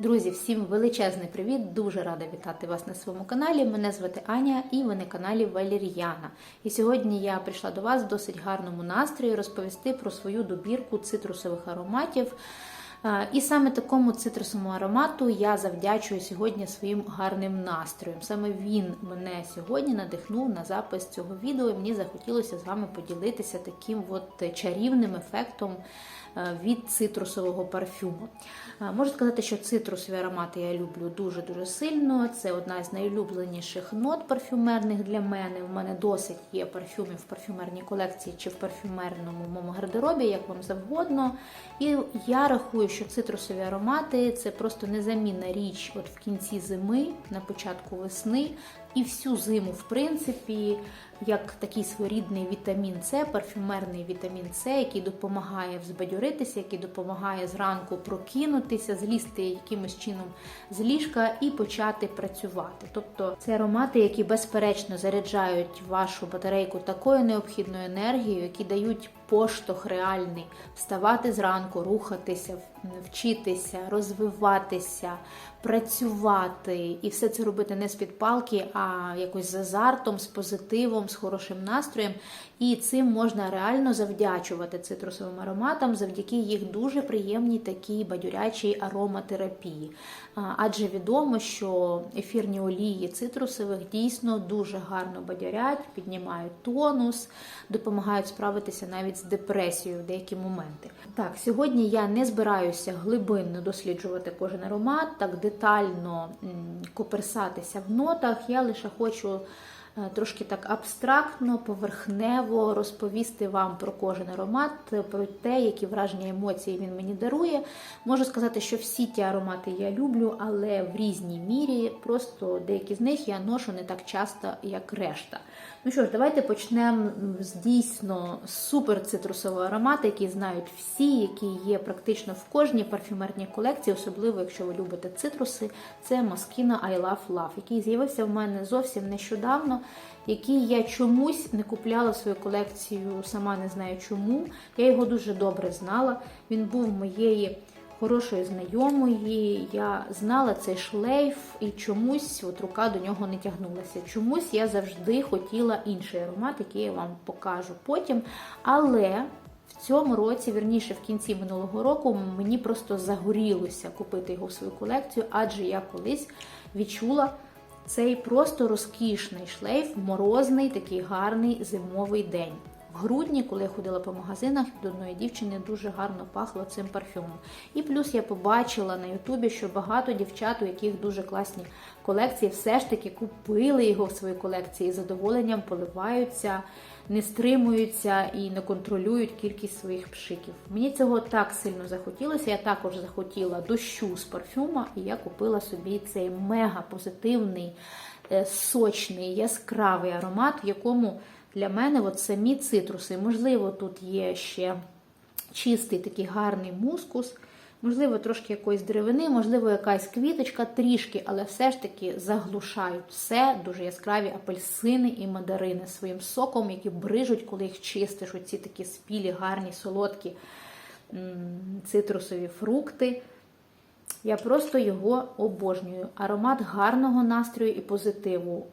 Друзі, всім величезний привіт! Дуже рада вітати вас на своєму каналі. Мене звати Аня і ви на каналі Валер'яна. І сьогодні я прийшла до вас в досить гарному настрої розповісти про свою добірку цитрусових ароматів. І саме такому цитрусовому аромату я завдячую сьогодні своїм гарним настроєм. Саме він мене сьогодні надихнув на запис цього відео. і Мені захотілося з вами поділитися таким от чарівним ефектом від цитрусового парфюму. Е, Можу сказати, що цитрусові аромати я люблю дуже-дуже сильно. Це одна з найулюбленіших нот парфюмерних для мене. У мене досить є парфюмів в парфюмерній колекції чи в парфюмерному моєму гардеробі, як вам завгодно. І я рахую, що цитрусові аромати це просто незамінна річ от в кінці зими, на початку весни. І всю зиму, в принципі, як такий своєрідний вітамін С, парфюмерний вітамін С, який допомагає взбадьоритися, який допомагає зранку прокинутися, злізти якимось чином з ліжка і почати працювати. Тобто це аромати, які безперечно заряджають вашу батарейку такою необхідною енергією, які дають поштовх реальний вставати зранку, рухатися, вчитися, розвиватися, працювати і все це робити не з під палки, а якось з азартом, з позитивом, з хорошим настроєм. І цим можна реально завдячувати цитрусовим ароматам завдяки їх дуже приємній такій бадьорячій ароматерапії. Адже відомо, що ефірні олії цитрусових дійсно дуже гарно бадьорять, піднімають тонус, допомагають справитися навіть з депресією в деякі моменти. Так, сьогодні я не збираюся глибинно досліджувати кожен аромат, так детально коперсатися в нотах. Я лише хочу трошки так абстрактно, поверхнево розповісти вам про кожен аромат, про те, які враження емоції він мені дарує. Можу сказати, що всі ті аромати я люблю, але в різній мірі. Просто деякі з них я ношу не так часто, як решта. Ну що ж, давайте почнемо з дійсно супер цитрусового аромату, який знають всі, який є практично в кожній парфюмерній колекції, особливо якщо ви любите цитруси. Це Moschino I Love Love, який з'явився в мене зовсім нещодавно, який я чомусь не купляла свою колекцію, сама не знаю чому. Я його дуже добре знала. Він був моєї хорошої знайомої, я знала цей шлейф і чомусь от рука до нього не тягнулася. Чомусь я завжди хотіла інший аромат, який я вам покажу потім. Але в цьому році, вірніше, в кінці минулого року, мені просто загорілося купити його в свою колекцію, адже я колись відчула. Цей просто розкішний шлейф, морозний, такий гарний зимовий день. В грудні, коли я ходила по магазинах, від одної дівчини дуже гарно пахло цим парфюмом. І плюс я побачила на Ютубі, що багато дівчат, у яких дуже класні колекції, все ж таки купили його в свої колекції і задоволенням поливаються, не стримуються і не контролюють кількість своїх пшиків. Мені цього так сильно захотілося. Я також захотіла дощу з парфюма, і я купила собі цей мега позитивний, е, сочний, яскравий аромат, в якому для мене от самі цитруси. Можливо, тут є ще чистий такий гарний мускус, можливо, трошки якоїсь деревини, можливо, якась квіточка трішки, але все ж таки заглушають все дуже яскраві апельсини і мандарини своїм соком, які брижуть, коли їх чистиш. Оці такі спілі, гарні, солодкі цитрусові фрукти. Я просто його обожнюю. Аромат гарного настрою і позитиву,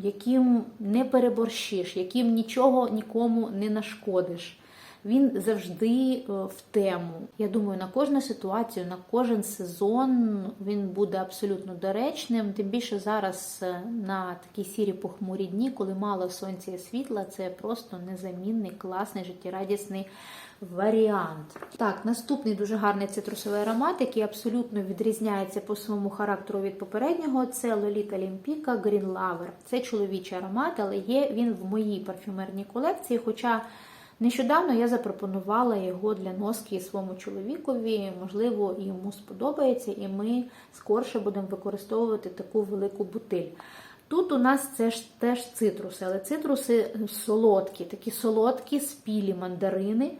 яким не переборщиш, яким нічого нікому не нашкодиш. Він завжди е, в тему. Я думаю, на кожну ситуацію, на кожен сезон він буде абсолютно доречним. Тим більше зараз е, на такі сірі похмурі дні, коли мало сонця і світла, це просто незамінний, класний, життєрадісний варіант. Так, наступний дуже гарний цитрусовий аромат, який абсолютно відрізняється по своєму характеру від попереднього. Це Lolita Олімпіка Green Lover. Це чоловічий аромат, але є він в моїй парфюмерній колекції. Хоча нещодавно я запропонувала його для носки своєму чоловікові. Можливо, йому сподобається, і ми скорше будемо використовувати таку велику бутиль. Тут у нас це ж теж цитруси, але цитруси солодкі, такі солодкі спілі мандарини.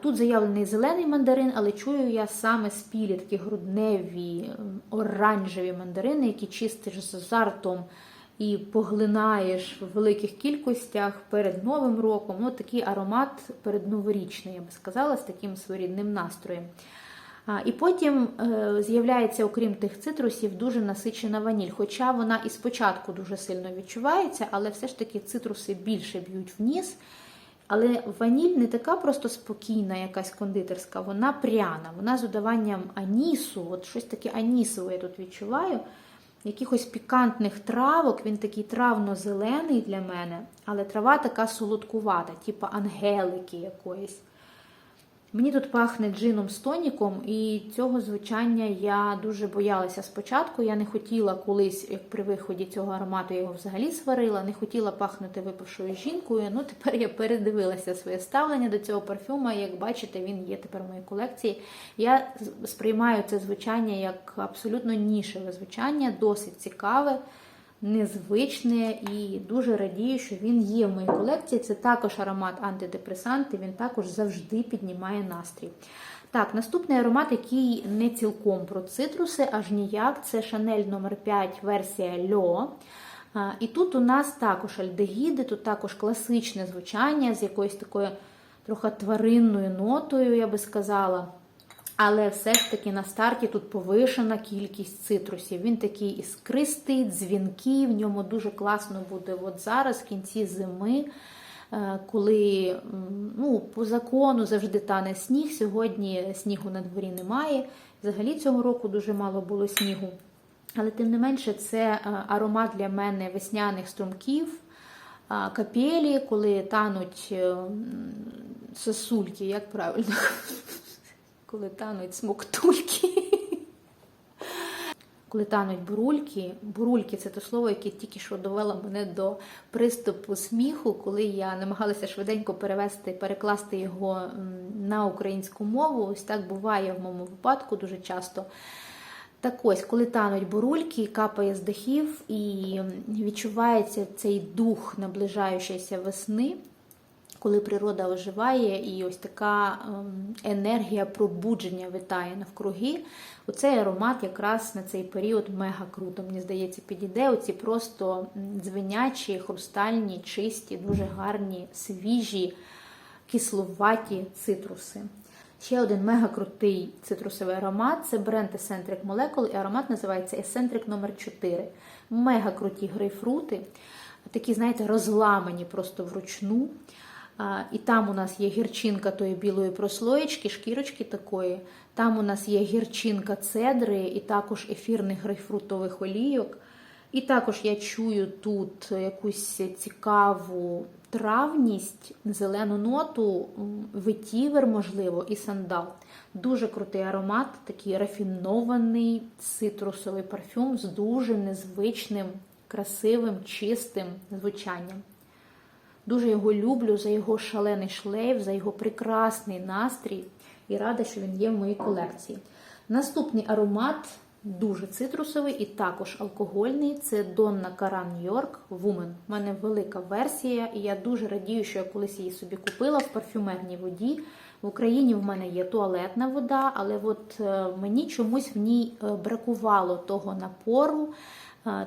Тут заявлений зелений мандарин, але чую я саме спілі, такі грудневі, оранжеві мандарини, які чистиш з азартом і поглинаєш в великих кількостях перед Новим роком. Ну, такий аромат передноворічний, я би сказала, з таким своєрідним настроєм. І потім е, з'являється, окрім тих цитрусів, дуже насичена ваніль. Хоча вона і спочатку дуже сильно відчувається, але все ж таки цитруси більше б'ють в ніс. Але ваніль не така просто спокійна, якась кондитерська, вона пряна. Вона з додаванням анісу, от щось таке анісове я тут відчуваю. Якихось пікантних травок, він такий травно-зелений для мене, але трава така солодкувата, типу ангелики якоїсь. Мені тут пахне джином з тоніком, і цього звучання я дуже боялася спочатку. Я не хотіла колись, як при виході цього аромату, я його взагалі сварила, не хотіла пахнути випившою жінкою. Ну, тепер я передивилася своє ставлення до цього парфюма. Як бачите, він є тепер в моїй колекції. Я сприймаю це звучання як абсолютно нішеве звучання, досить цікаве незвичне і дуже радію, що він є в моїй колекції. Це також аромат антидепресант, і він також завжди піднімає настрій. Так, наступний аромат, який не цілком про цитруси, аж ніяк, це Chanel номер 5 версія Льо. І тут у нас також альдегіди, тут також класичне звучання з якоюсь такою трохи тваринною нотою, я би сказала. Але все ж таки на старті тут повишена кількість цитрусів. Він такий іскристий, дзвінкий, в ньому дуже класно буде от зараз, в кінці зими, е, коли ну, по закону завжди тане сніг. Сьогодні снігу на дворі немає. Взагалі цього року дуже мало було снігу. Але тим не менше, це е, аромат для мене весняних струмків, капелі, коли тануть е, сосульки, як правильно коли тануть смоктульки. Коли тануть бурульки, бурульки це те слово, яке тільки що довело мене до приступу сміху, коли я намагалася швиденько перевести, перекласти його на українську мову. Ось так буває в моєму випадку дуже часто. Так ось, коли тануть бурульки, капає з дахів і відчувається цей дух наближаючоїся весни коли природа оживає, і ось така ем, енергія пробудження витає навкруги. Оцей аромат якраз на цей період мега круто. Мені здається, підійде. Оці просто дзвенячі, хрустальні, чисті, дуже гарні, свіжі, кисловаті цитруси. Ще один мега крутий цитрусовий аромат це бренд Eccentric Molecule, і аромат називається Eccentric номер 4 Мега круті грейпфрути, такі, знаєте, розламані просто вручну. І там у нас є гірчинка тої білої прослоєчки, шкірочки такої. Там у нас є гірчинка цедри і також ефірних грейпфрутових олійок. І також я чую тут якусь цікаву травність, зелену ноту, ветівер, можливо, і сандал. Дуже крутий аромат, такий рафінований цитрусовий парфюм з дуже незвичним, красивим, чистим звучанням. Дуже його люблю за його шалений шлейф, за його прекрасний настрій і рада, що він є в моїй колекції. Наступний аромат дуже цитрусовий і також алкогольний це Донна Каран Нью-Йорк Woman. У мене велика версія, і я дуже радію, що я колись її собі купила в парфюмерній воді. В Україні в мене є туалетна вода, але от е, мені чомусь в ній е, бракувало того напору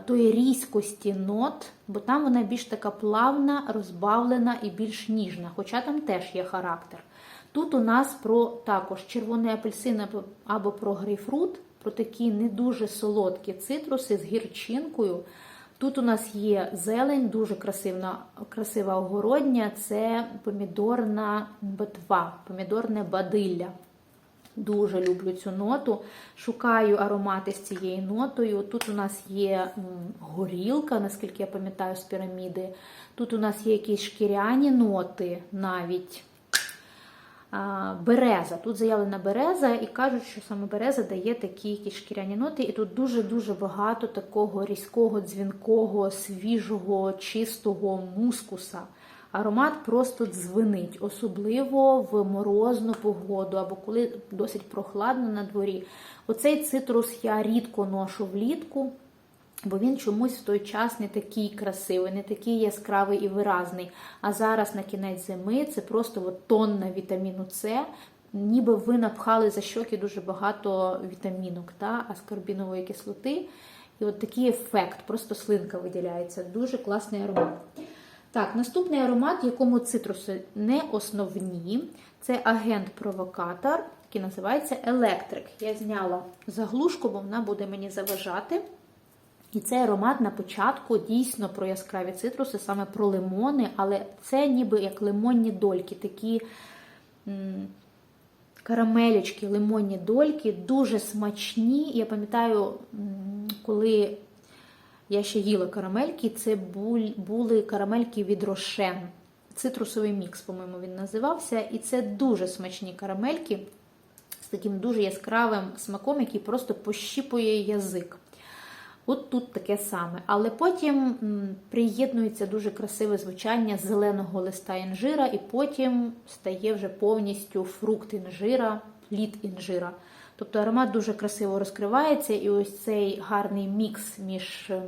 тої різкості нот, бо там вона більш така плавна, розбавлена і більш ніжна, хоча там теж є характер. Тут у нас про також червоний апельсин або про грейпфрут, про такі не дуже солодкі цитруси з гірчинкою. Тут у нас є зелень, дуже красивна, красива огородня це помідорна ботва, помідорне бадилля. Дуже люблю цю ноту. Шукаю аромати з цією нотою. Тут у нас є горілка, наскільки я пам'ятаю, з піраміди. Тут у нас є якісь шкіряні ноти навіть. Береза. Тут заявлена береза, і кажуть, що саме береза дає такі якісь шкіряні ноти. І тут дуже-дуже багато такого різкого, дзвінкого, свіжого, чистого мускуса. Аромат просто дзвенить, особливо в морозну погоду або коли досить прохладно на дворі. Оцей цитрус я рідко ношу влітку, бо він чомусь в той час не такий красивий, не такий яскравий і виразний. А зараз на кінець зими це просто от тонна вітаміну С. Ніби ви напхали за щоки дуже багато вітамінок та аскорбінової кислоти. І от такий ефект, просто слинка виділяється. Дуже класний аромат. Так, наступний аромат, якому цитруси не основні, це агент-провокатор який називається Електрик. Я зняла заглушку, бо вона буде мені заважати. І цей аромат на початку дійсно про яскраві цитруси, саме про лимони, але це ніби як лимонні дольки, такі карамелечки, лимонні дольки, дуже смачні. Я пам'ятаю, коли я ще їла карамельки, це були карамельки від Рошен. Цитрусовий мікс, по-моєму, він називався. І це дуже смачні карамельки з таким дуже яскравим смаком, який просто пощіпує язик. От тут таке саме. Але потім приєднується дуже красиве звучання зеленого листа інжира, і потім стає вже повністю фрукт інжира, плід інжира. Тобто аромат дуже красиво розкривається, і ось цей гарний мікс між ем,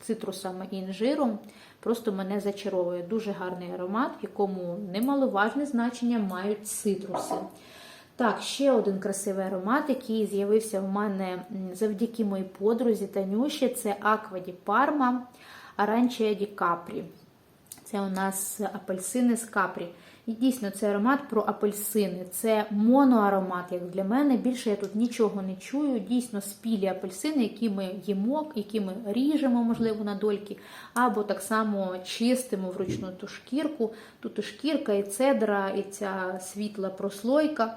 цитрусами і інжиром просто мене зачаровує. Дуже гарний аромат, в якому немаловажне значення мають цитруси. Так, ще один красивий аромат, який з'явився в мене завдяки моїй подрузі Танюші, це Аква ді Парма Аранчія ді Капрі. Це у нас апельсини з капрі. І дійсно, це аромат про апельсини. Це моноаромат, як для мене. Більше я тут нічого не чую. Дійсно, спілі апельсини, які ми їмо, які ми ріжемо, можливо, на дольки, або так само чистимо вручну ту шкірку. Тут і шкірка, і цедра, і ця світла прослойка.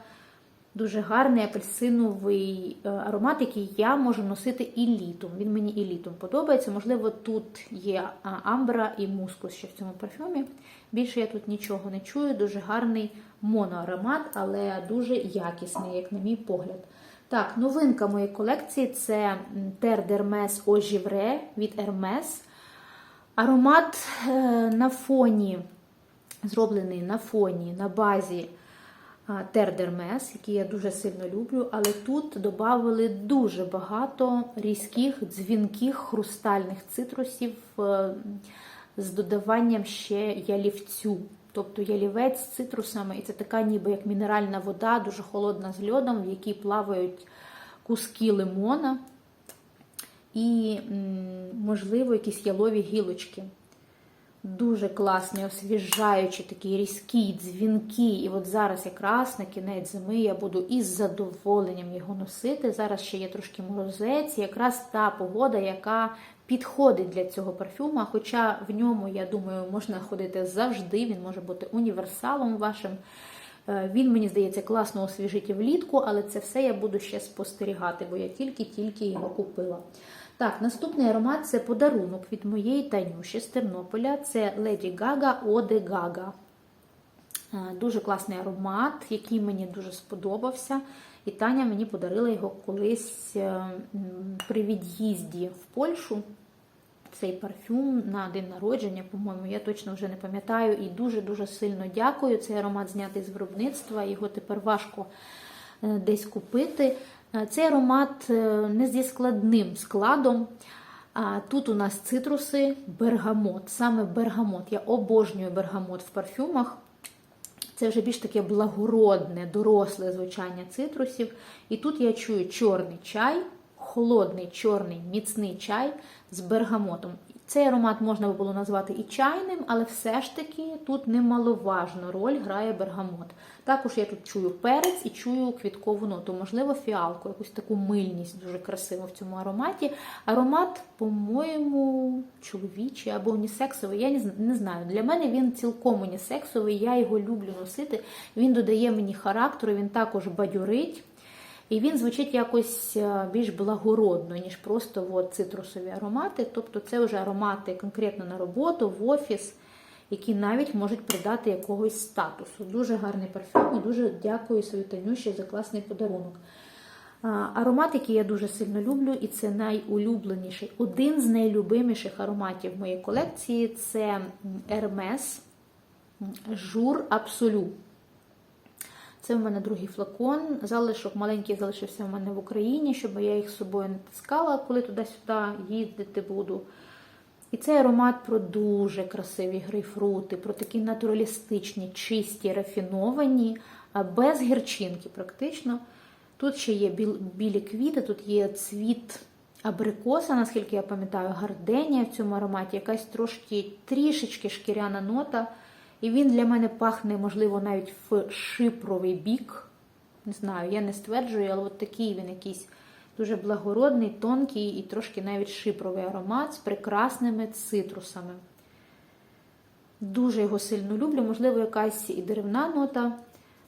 Дуже гарний апельсиновий е, аромат, який я можу носити і літом. Він мені і літом подобається. Можливо, тут є амбра і мускус ще в цьому парфюмі. Більше я тут нічого не чую. Дуже гарний моноаромат, але дуже якісний, як на мій погляд. Так, новинка моєї колекції це м, Ter d'Hermes від Hermes. Аромат е, на фоні, зроблений на фоні, на базі Тердермес, який я дуже сильно люблю, але тут додали дуже багато різких, дзвінких, хрустальних цитрусів е, з додаванням ще ялівцю. Тобто ялівець з цитрусами, і це така ніби як мінеральна вода, дуже холодна з льодом, в якій плавають куски лимона і, можливо, якісь ялові гілочки. Дуже класний, освіжаючий, такий різкий, дзвінкий. І от зараз якраз на кінець зими я буду із задоволенням його носити. Зараз ще є трошки морозець, якраз та погода, яка підходить для цього парфюма. Хоча в ньому, я думаю, можна ходити завжди, він може бути універсалом вашим. Е, Він, мені здається, класно освіжить і влітку, але це все я буду ще спостерігати, бо я тільки-тільки його купила. Так, наступний аромат це подарунок від моєї Танюші з Тернополя. Це Lady Gaga Ode Gaga. Е, Дуже класний аромат, який мені дуже сподобався. І Таня мені подарила його колись е, при від'їзді в Польщу. Цей парфюм на день народження, по-моєму, я точно вже не пам'ятаю. І дуже-дуже сильно дякую. Цей аромат знятий з виробництва, його тепер важко е, десь купити. Е, Цей аромат е, не зі складним складом. Тут у нас цитруси, бергамот. Саме бергамот. Я обожнюю бергамот в парфюмах. Це вже більш таке благородне, доросле звучання цитрусів. І тут я чую чорний чай, холодний чорний міцний чай з бергамотом. Цей аромат можна би було назвати і чайним, але все ж таки тут немаловажну роль грає бергамот. Також я тут чую перець і чую квіткову ноту, можливо, фіалку, якусь таку мильність дуже красиву в цьому ароматі. Аромат, по-моєму, чоловічий або унісексовий. Я не знаю. Для мене він цілком унісексовий, я його люблю носити. Він додає мені характеру, він також бадьорить. І він звучить якось е, більш благородно, ніж просто от, цитрусові аромати. Тобто це вже аромати конкретно на роботу, в офіс, які навіть можуть придати якогось статусу. Дуже гарний парфюм і дуже дякую своїй Танюші за класний подарунок. Аромат, який я дуже сильно люблю, і це найулюбленіший, один з найлюбиміших ароматів моєї колекції це Hermes Jour Absolu. Це в мене другий флакон. Залишок маленький залишився в мене в Україні, щоб я їх з собою не таскала, коли туди-сюди їздити буду. І цей аромат про дуже красиві грейпфрути, про такі натуралістичні, чисті, рафіновані, без гірчинки практично. Тут ще є білі квіти, тут є цвіт абрикоса, наскільки я пам'ятаю, гарденія в цьому ароматі, якась трошки трішечки шкіряна нота. І він для мене пахне, можливо, навіть в шипровий бік. Не знаю, я не стверджую, але от такий він якийсь дуже благородний, тонкий і трошки навіть шипровий аромат з прекрасними цитрусами. Дуже його сильно люблю, можливо, якась і деревна нота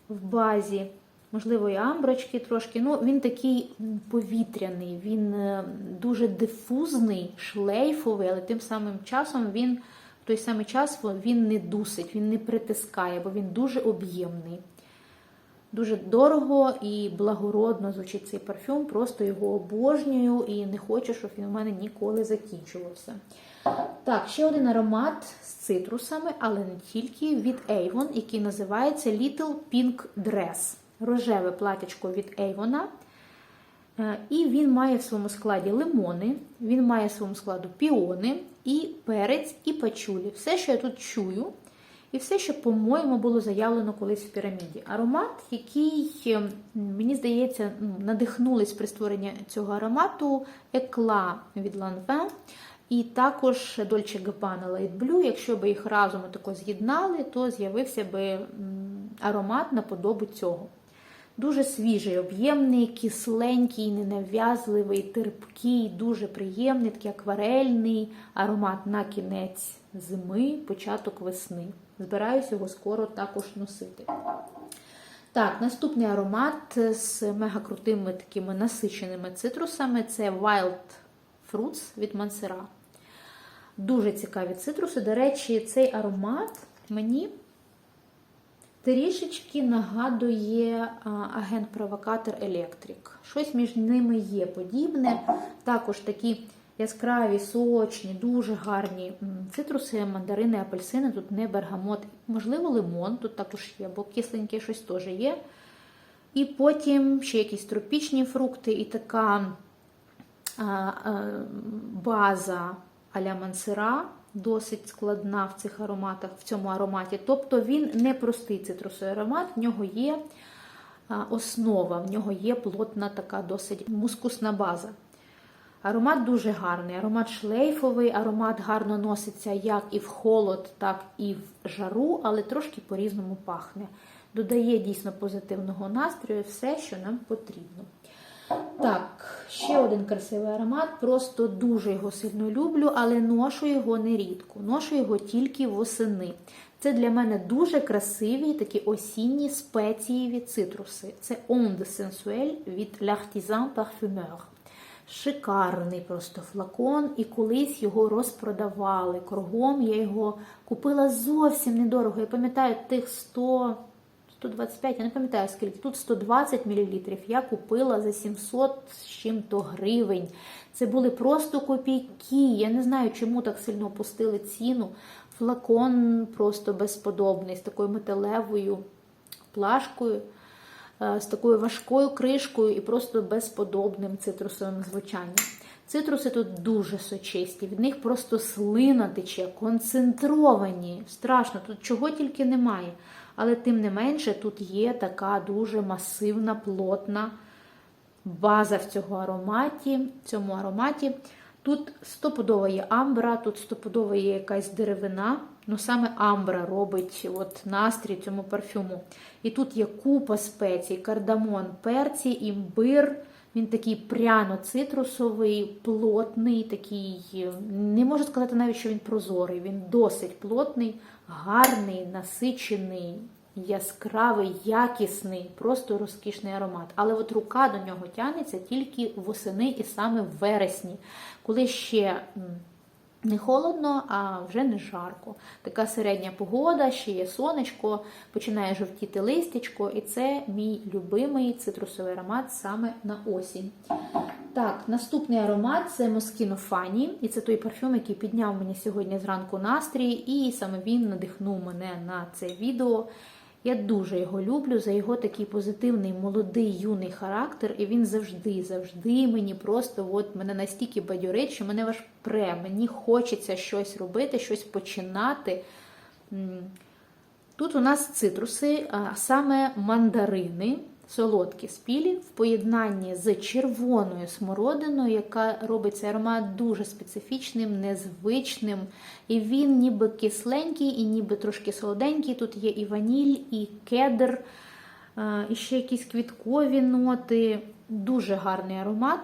в базі, можливо, і амброчки трошки. Ну, він такий повітряний, він е, дуже дифузний, шлейфовий, але тим самим часом він той самий час він не дусить, він не притискає, бо він дуже об'ємний. Дуже дорого і благородно звучить цей парфюм, просто його обожнюю і не хочу, щоб він у мене ніколи закінчувався. Так, ще один аромат з цитрусами, але не тільки від Avon, який називається Little Pink Dress. Рожеве платячко від Avon. Е, І він має в своєму складі лимони, він має в своєму складу піони, і перець, і пачулі. Все, що я тут чую, і все, що, по-моєму, було заявлено колись в піраміді. Аромат, який, е, мені здається, ну, надихнулись при створенні цього аромату екла від Lanvin. І також Dolce Gabbana Light Blue, якщо б їх разом тако з'єднали, то з'явився би аромат наподобу цього. Дуже свіжий, об'ємний, кисленький, ненав'язливий, терпкий, дуже приємний, такий акварельний аромат на кінець зими, початок весни. Збираюся його скоро також носити. Так, наступний аромат з мегакрутими такими насиченими цитрусами це Wild Fruits від Мансера. Дуже цікаві цитруси. До речі, цей аромат мені трішечки нагадує агент-провокатор Електрик. Щось між ними є подібне. Також такі яскраві, сочні, дуже гарні цитруси, мандарини, апельсини. Тут не бергамот, можливо, лимон, тут також є, бо кисленьке щось теж є. І потім ще якісь тропічні фрукти, і така база а-ля мансера, досить складна в цих ароматах, в цьому ароматі. Тобто він не простий цитрусовий аромат, в нього є основа, в нього є плотна така досить мускусна база. Аромат дуже гарний, аромат шлейфовий, аромат гарно носиться як і в холод, так і в жару, але трошки по-різному пахне. Додає дійсно позитивного настрою все, що нам потрібно. Так, ще один красивий аромат. Просто дуже його сильно люблю, але ношу його нерідко. Ношу його тільки восени. Це для мене дуже красиві такі осінні спецієві цитруси. Це Onde Sensuelle від L'Artisan Parfumeur. Шикарний просто флакон, і колись його розпродавали. Кругом я його купила зовсім недорого. Я пам'ятаю тих 100. 125, я не пам'ятаю скільки, тут 120 мл. Я купила за 700 з чим-то гривень. Це були просто копійки. Я не знаю, чому так сильно опустили ціну. Флакон просто безподобний, з такою металевою плашкою, з такою важкою кришкою і просто безподобним цитрусовим звучанням. Цитруси тут дуже сочисті, від них просто слина тече, концентровані. Страшно, тут чого тільки немає. Але тим не менше, тут є така дуже масивна, плотна база в цьому ароматі. В цьому ароматі. Тут стопудово є амбра, тут стопудово є якась деревина. Ну саме амбра робить от настрій цьому парфюму. І тут є купа спецій, кардамон, перці, імбир. Він такий пряно-цитрусовий, плотний, такий, не можу сказати навіть, що він прозорий. Він досить плотний, гарний, насичений, яскравий, якісний, просто розкішний аромат. Але от рука до нього тягнеться тільки восени і саме в вересні, коли ще не холодно, а вже не жарко. Така середня погода, ще є сонечко, починає жовтіти листячко, і це мій любимий цитрусовий аромат саме на осінь. Так, наступний аромат це Moschino Fanny, і це той парфюм, який підняв мені сьогодні зранку настрій, і саме він надихнув мене на це відео. Я дуже його люблю за його такий позитивний, молодий, юний характер, і він завжди, завжди мені просто от мене настільки бадьорить, що мене ваш пре, мені хочеться щось робити, щось починати. Тут у нас цитруси, а саме мандарини, солодкі спілі, в поєднанні з червоною смородиною, яка робить цей аромат дуже специфічним, незвичним. І він ніби кисленький, і ніби трошки солоденький. Тут є і ваніль, і кедр. Е, І ще якісь квіткові ноти. Дуже гарний аромат.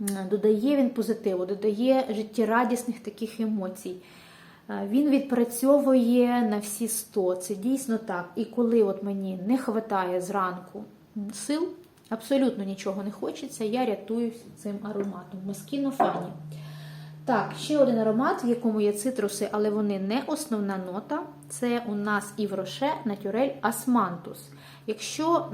Е, Додає він позитиву, додає життєрадісних таких емоцій. Е, Він відпрацьовує на всі 100. Це дійсно так. І коли от мені не вистачає зранку сил, абсолютно нічого не хочеться, я рятуюсь цим ароматом. Москіно Фані. Так, ще один аромат, в якому є цитруси, але вони не основна нота. Це у нас Івроше Натюрель Асмантус. Якщо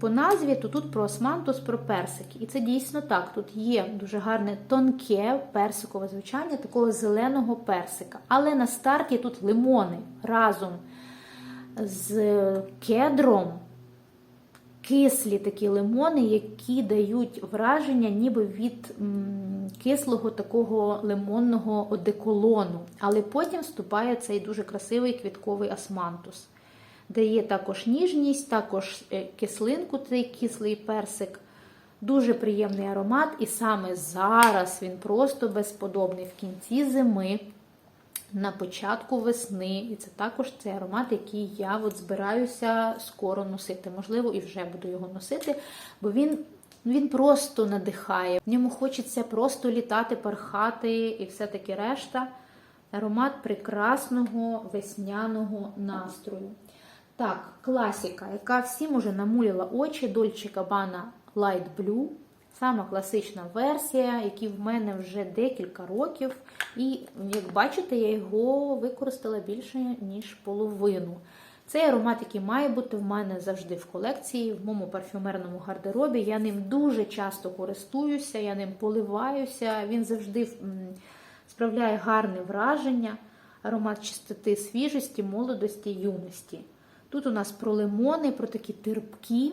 по назві, то тут про османтус, про персики. І це дійсно так. Тут є дуже гарне тонке персикове звучання такого зеленого персика. Але на старті тут лимони разом з кедром. Кислі такі лимони, які дають враження ніби від кислого такого лимонного одеколону. Але потім вступає цей дуже красивий квітковий османтус. Дає також ніжність, також е, кислинку, цей кислий персик. Дуже приємний аромат, і саме зараз він просто безподобний в кінці зими, на початку весни. І це також цей аромат, який я от збираюся скоро носити. Можливо, і вже буду його носити, бо він. Він просто надихає. В ньому хочеться просто літати, пархати і все таки решта. Аромат прекрасного весняного настрою. Так, класіка, яка всім уже намулила очі, Dolce Gabbana Light Blue. Сама класична версія, який в мене вже декілька років. І, як бачите, я його використала більше, ніж половину. Цей аромат, який має бути в мене завжди в колекції, в моєму парфюмерному гардеробі. Я ним дуже часто користуюся, я ним поливаюся. Він завжди справляє гарне враження, аромат чистоти, свіжості, молодості, юності. Тут у нас про лимони, про такі терпкі,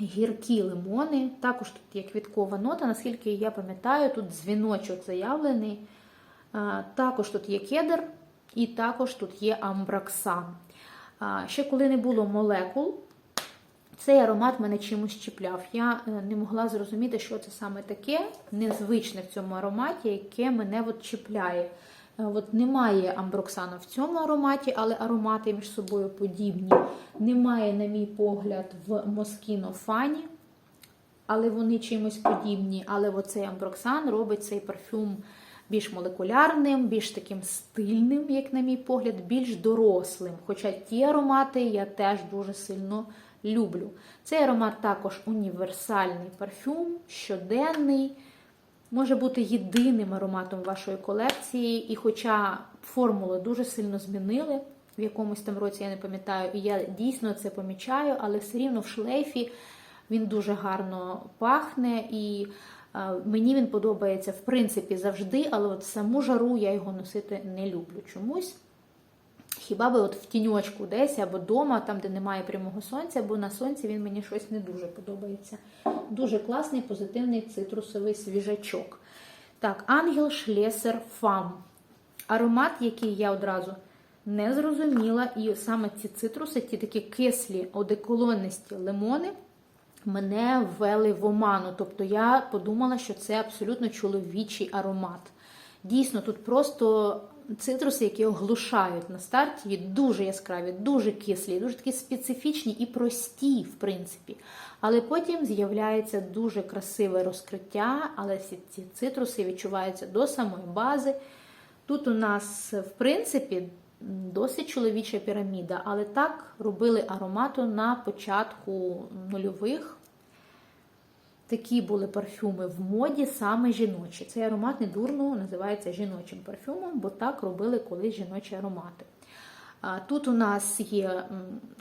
гіркі лимони. Також тут є квіткова нота, наскільки я пам'ятаю, тут дзвіночок заявлений. Також тут є кедр і також тут є амбраксан. Ще коли не було молекул, цей аромат мене чимось чіпляв. Я е, не могла зрозуміти, що це саме таке незвичне в цьому ароматі, яке мене от чіпляє. Е, От немає амброксану в цьому ароматі, але аромати між собою подібні. Немає, на мій погляд, в Москіно Фані, але вони чимось подібні. Але оцей амброксан робить цей парфюм більш молекулярним, більш таким стильним, як на мій погляд, більш дорослим. Хоча ті аромати я теж дуже сильно люблю. Цей аромат також універсальний парфюм, щоденний. Може бути єдиним ароматом вашої колекції, і хоча формулу дуже сильно змінили в якомусь там році, я не пам'ятаю, і я дійсно це помічаю, але все рівно в шлейфі він дуже гарно пахне, і е, мені він подобається в принципі завжди, але от саму жару я його носити не люблю чомусь. Хіба би от в тіньочку десь або вдома, там, де немає прямого сонця, бо на сонці він мені щось не дуже подобається. Дуже класний, позитивний цитрусовий свіжачок. Так, Ангел Шлесер Фам. Аромат, який я одразу не зрозуміла, і саме ці цитруси, ті такі кислі, одеколонисті лимони, мене ввели в оману. Тобто я подумала, що це абсолютно чоловічий аромат. Дійсно, тут просто цитруси, які оглушають на старті, дуже яскраві, дуже кислі, дуже такі специфічні і прості, в принципі. Але потім з'являється дуже красиве розкриття, але всі ці цитруси відчуваються до самої бази. Тут у нас, в принципі, досить чоловіча піраміда, але так робили аромату на початку нульових. Такі були парфюми в моді, саме жіночі. Цей аромат недурно називається жіночим парфюмом, бо так робили колись жіночі аромати. Тут у нас є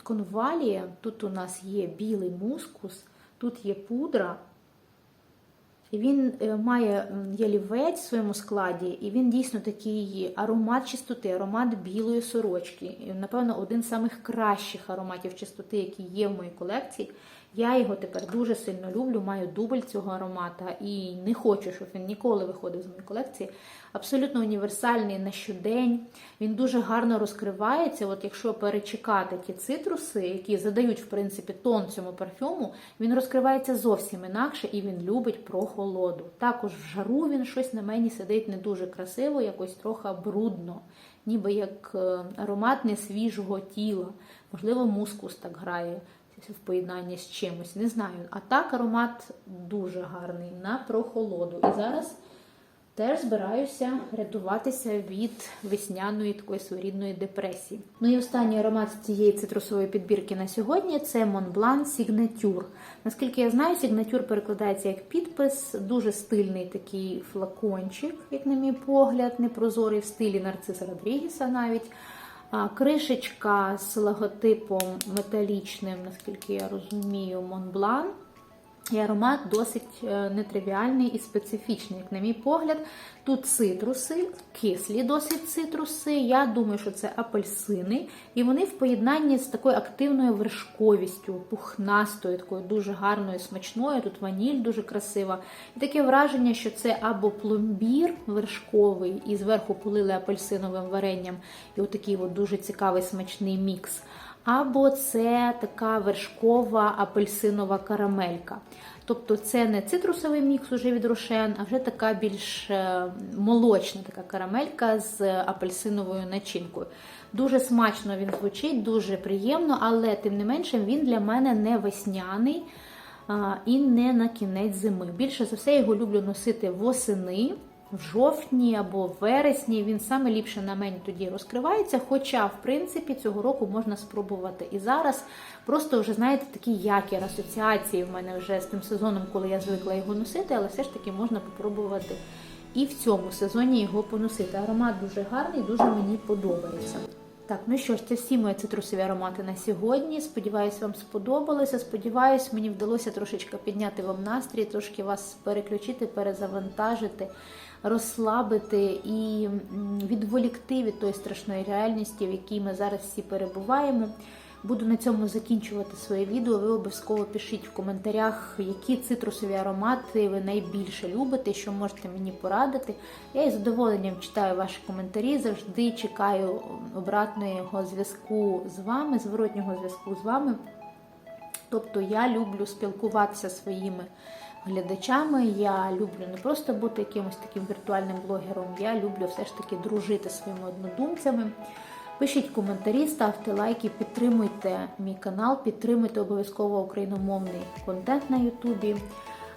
конвалія, тут у нас є білий мускус, тут є пудра. Він е, має ялівець в своєму складі, і він дійсно такий аромат чистоти, аромат білої сорочки. Напевно, один з самих кращих ароматів чистоти, які є в моїй колекції. Я його тепер дуже сильно люблю, маю дубль цього аромата і не хочу, щоб він ніколи виходив з моєї колекції. Абсолютно універсальний на щодень. Він дуже гарно розкривається. От якщо перечекати ті цитруси, які задають в принципі тон цьому парфюму, він розкривається зовсім інакше і він любить прохолоду. Також в жару він щось на мені сидить не дуже красиво, якось трохи брудно, ніби як е, аромат несвіжого тіла. Можливо, мускус так грає в поєднанні з чимось. Не знаю. А так аромат дуже гарний на прохолоду. І зараз теж збираюся рятуватися від весняної такої своєрідної депресії. Ну і останній аромат цієї цитрусової підбірки на сьогодні це Montblanc Signature. Наскільки я знаю, Signature перекладається як підпис, дуже стильний такий флакончик, як на мій погляд, непрозорий в стилі Нарциса Родрігеса навіть. Кришечка з логотипом металічним, наскільки я розумію, Montblanc. І аромат досить е, нетривіальний і специфічний, як на мій погляд. Тут цитруси, кислі досить цитруси. Я думаю, що це апельсини. І вони в поєднанні з такою активною вершковістю, пухнастою, такою дуже гарною, смачною. Тут ваніль дуже красива. І таке враження, що це або пломбір вершковий, і зверху полили апельсиновим варенням. І отакий от дуже цікавий смачний мікс або це така вершкова апельсинова карамелька. Тобто це не цитрусовий мікс уже від рошен, а вже така більш е, молочна така карамелька з апельсиновою начинкою. Дуже смачно він звучить, дуже приємно, але тим не менше він для мене не весняний і не на кінець зими. Більше за все, його люблю носити восени в жовтні або в вересні. Він саме ліпше на мені тоді розкривається. Хоча, в принципі, цього року можна спробувати і зараз. Просто вже, знаєте, такий якір, асоціації в мене вже з тим сезоном, коли я звикла його носити, але все ж таки можна попробувати і в цьому сезоні його поносити. Аромат дуже гарний, дуже мені подобається. Так, ну що ж, це всі мої цитрусові аромати на сьогодні. Сподіваюсь, вам сподобалося. Сподіваюсь, мені вдалося трошечки підняти вам настрій, трошки вас переключити, перезавантажити, розслабити і відволікти від тої страшної реальності, в якій ми зараз всі перебуваємо. Буду на цьому закінчувати своє відео. Ви обов'язково пишіть в коментарях, які цитрусові аромати ви найбільше любите, що можете мені порадити. Я із задоволенням читаю ваші коментарі, завжди чекаю обратного зв'язку з вами, зворотнього зв'язку з вами. Тобто я люблю спілкуватися своїми глядачами. Я люблю не просто бути якимось таким віртуальним блогером, я люблю все ж таки дружити своїми однодумцями. Пишіть коментарі, ставте лайки, підтримуйте мій канал, підтримуйте обов'язково україномовний контент на Ютубі.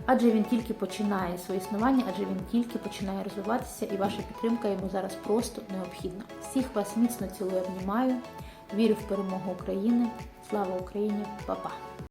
Адже він тільки починає своє існування, адже він тільки починає розвиватися, і ваша підтримка йому зараз просто необхідна. Всіх вас міцно цілую, обнімаю. Вірю в перемогу України. Слава Україні, Па-па!